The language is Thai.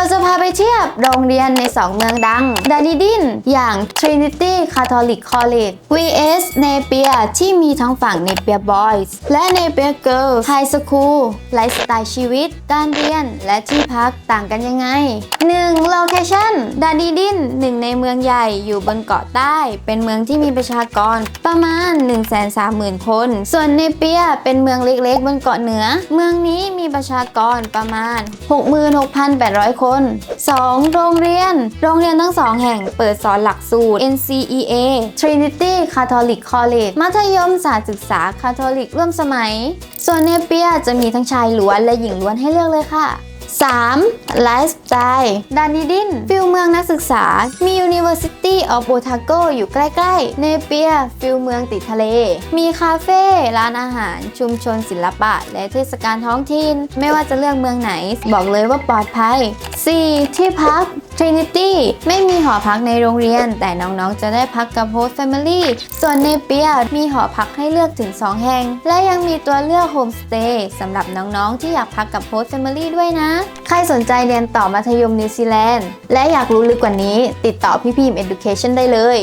เราจะพาไปเทียบโรงเรียนใน 2 เมืองดังดานิดิน อย่าง Trinity Catholic College vs Napier ที่มีทั้งฝั่ง Napier Boys และ Napier Girls High School ไลฟ์สไตล์ชีวิต การเรียนและที่พักต่างกันยังไง 1. Location ดานิดินหนึ่งในเมืองใหญ่อยู่บนเกาะใต้ เป็นเมืองที่มีประชากรประมาณ 130,000 คน ส่วนเนเปียเป็นเมืองเล็กๆ บนเกาะเหนือ เมืองนี้มีประชากรประมาณ 66,800 คน 2. โรงเรียน โรงเรียนทั้งสองแห่งเปิดสอนหลักสูตร NCEA Trinity Catholic College มัธยมศาสตร์ศึกษาคาทอลิกร่วมสมัย ส่วนเนเปียจะมีทั้งชายล้วนและหญิงล้วนให้เลือกเลยค่ะ 3. ไลฟ์สไตล์ดานิดิน ฟิลเมืองนักศึกษา มี University of Otago อยู่ใกล้ๆ เนเปีย ฟิลเมืองติดทะเล มีคาเฟ่ ร้านอาหาร ชุมชนศิลปะ และเทศกาลท้องถิ่น ไม่ว่าจะเลือกเมืองไหน บอกเลยว่าปลอดภัย 4. ที่พัก Trinity ไม่มีหอพักในโรงเรียน แต่น้องๆ จะได้พักกับ Host Family ส่วนเนเปียมีหอพักให้เลือกถึง 2 แห่ง และยังมีตัวเลือกโฮมสเตย์สำหรับน้องๆ ที่อยากพักกับ Host Family ด้วยนะ ใครสนใจเรียนต่อมัธยมนิวซีแลนด์ และอยากรู้ลึกกว่านี้ ติดต่อพี่พิม Education ได้เลย